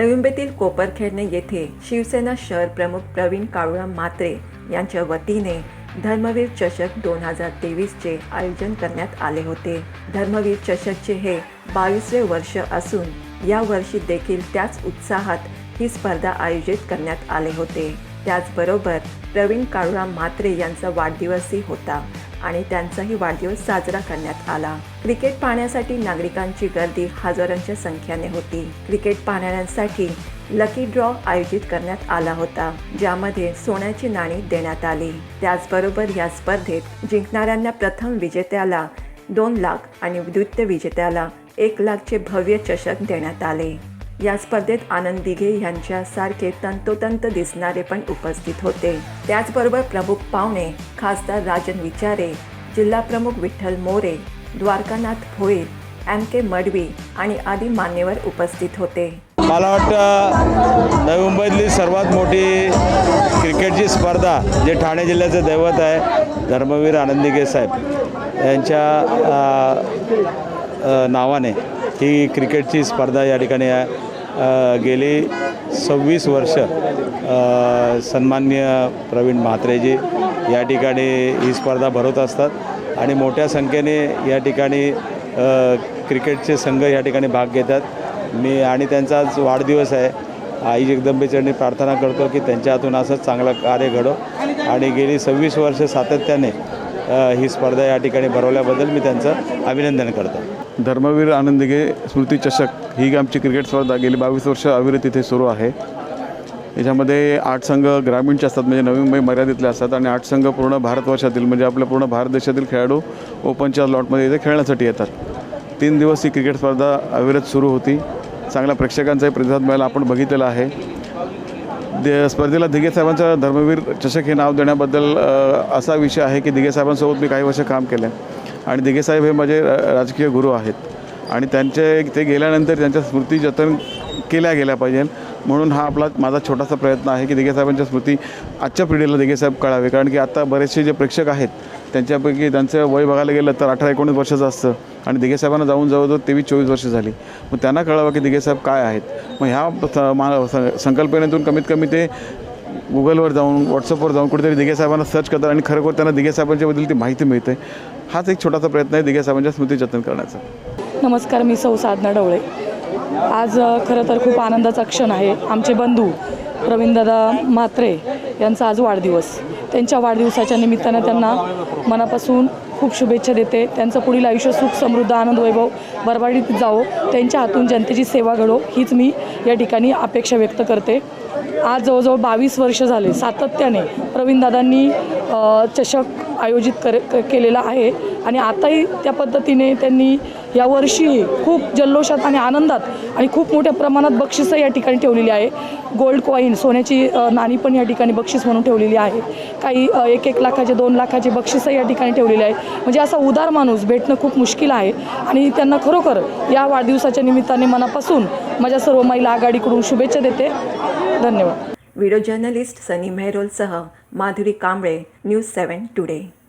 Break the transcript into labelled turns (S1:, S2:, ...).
S1: नवी कोपरखेडणे येथे शिवसेना शहर प्रमुख प्रवीण काळुराम मात्रे यांच्या वतीने धर्मवीर चषक दोन हजार तेवीसचे आयोजन करण्यात आले होते. धर्मवीर चषकचे हे बावीसवे वर्ष असून या वर्षी देखील त्याच उत्साहात ही स्पर्धा आयोजित करण्यात आले होते. त्याचबरोबर प्रवीण काळूराम म्हात्रे यांचा वाढदिवसही होता आणि त्यांचाही वाढदिवस साजरा करण्यात आला. क्रिकेट पाहण्यासाठी नागरिकांची गर्दी हजारांच्या संख्येने होती. क्रिकेट पाहणाऱ्यांसाठी लकी ड्रॉ आयोजित करण्यात आला होता ज्यामध्ये सोन्याची नाणी देण्यात आली. त्याचबरोबर या स्पर्धेत जिंकणाऱ्यांना प्रथम विजेत्याला दोन लाख आणि द्वितीय विजेत्याला एक लाखचे भव्य चषक देण्यात आले. या स्पर्धेत आनंद दिघे यांच्यासारखे तंतोतंत दिसणारे पण उपस्थित होते. त्याचबरोबर प्रमुख पाहुणे खासदार राजन विचारे जिल्हा प्रमुख विठ्ठल मोरे द्वारकानाथ भोईर एम के मडवी आणि आदी मान्यवर उपस्थित होते.
S2: मला वाटतं नवी मुंबईतली सर्वात मोठी क्रिकेटची स्पर्धा जे ठाणे जिल्ह्याचं दैवत आहे धर्मवीर आनंदिगे साहेब यांच्या नावाने ही क्रिकेटची स्पर्धा या ठिकाणी गेली सव्वीस वर्ष सन्मान्य सन्माननीय प्रवीण म्हात्रेजी या ठिकाणी ही स्पर्धा भरवत असतात आणि मोठ्या संख्येने या ठिकाणी क्रिकेटचे संघ या ठिकाणी भाग घेतात. मी आणि त्यांचा आज वाढदिवस आहे. आई जगदंबेचरणी प्रार्थना करतो की त्यांच्या हातून असंच चांगलं कार्य घडो. आणि गेली सव्वीस वर्ष सातत्याने ही स्पर्धा या ठिकाणी भरवल्याबद्दल मी त्यांचं अभिनंदन करतो.
S3: धर्मवीर आनंदगे स्मृतीचषक ही आमची क्रिकेट स्पर्धा गेली बावीस वर्ष अविरत इथे सुरू आहे. याच्यामध्ये आठ संघ ग्रामीणचे असतात म्हणजे नवी मुंबई मर्यादितले असतात आणि आठ संघ पूर्ण भारतवर्षातील म्हणजे आपल्या पूर्ण भारत देशातील खेळाडू ओपनच्या लॉटमध्ये इथे खेळण्यासाठी येतात. तीन दिवस ही क्रिकेट स्पर्धा अविरत सुरू होती. चांगल्या प्रेक्षकांचाही प्रतिसाद मिळाला आपण बघितलेला आहे. दे स्पर्धेला दिघे धर्मवीर चषक हे नाव देण्याबद्दल असा विषय आहे की दिघे साहेबांसोबत मी काही वर्ष काम केलं. आहे आणि दिघेसाहेब हे माझे राजकीय गुरु आहेत. आणि त्यांचे ते गेल्यानंतर त्यांच्या स्मृती जतन केल्या गेल्या पाहिजे. म्हणून हा आपला माझा छोटासा प्रयत्न आहे की दिघेसाहेबांच्या स्मृती आजच्या पिढीला दिघेसाहेब कळावे. कारण की आता बरेचसे जे प्रेक्षक आहेत त्यांच्यापैकी त्यांचं वय बघायला गेलं तर अठरा एकोणीस वर्षाचं असतं. आणि दिघेसाहेबांना जाऊन जवळजवळ तेवीस चोवीस वर्ष झाली. मग त्यांना कळावं की दिघेसाहेब काय आहेत. मग ह्या स- मा- संकल्पनेतून कमीत कमी ते गुगलवर जाऊन व्हॉट्सअपवर जाऊन कुठेतरी दिघे साहेबांना सर्च करतात आणि खरोखर त्यांना दिघे साहेबांच्याबद्दल ती माहिती मिळते. हाच एक छोटासा प्रयत्न आहे दिघे साहेबांच्या स्मृती जतन करण्याचा.
S4: नमस्कार मी सौ साधना डवळे. आज खरं तर खूप आनंदाचा क्षण आहे. आमचे बंधू प्रवीणदादा म्हात्रे यांचा आज वाढदिवस. त्यांच्या वाढदिवसाच्या निमित्तानं त्यांना मनापासून खूप शुभेच्छा देते. त्यांचं पुढील आयुष्य सुख समृद्ध आनंद वैभव बरबाडीत जावो. त्यांच्या हातून जनतेची सेवा घडो. हीच मी या ठिकाणी अपेक्षा व्यक्त करते. आज जवळजवळ बावीस वर्ष झाले सातत्याने प्रवीणदादांनी चषक आयोजित कर क- केलेला आहे. आणि आताही त्या पद्धतीने त्यांनी यावर्षीही खूप जल्लोषात आणि आनंदात आणि खूप मोठ्या प्रमाणात बक्षिसं या ठिकाणी ठेवलेली आहे. गोल्ड कॉईन सोन्याची नाणी पण या ठिकाणी बक्षीस म्हणून ठेवलेली आहे. काही एक एक लाखाचे दोन लाखाचे बक्षिसं या ठिकाणी ठेवलेले आहे. म्हणजे असा उदार माणूस भेटणं खूप मुश्किल आहे. आणि त्यांना खरोखर या वाढदिवसाच्या निमित्ताने मनापासून माझ्या सर्व महिला आघाडीकडून शुभेच्छा देते. धन्यवाद.
S1: Video journalist Sunny मेहरोलसह Madhuri Kamble News Seven Today.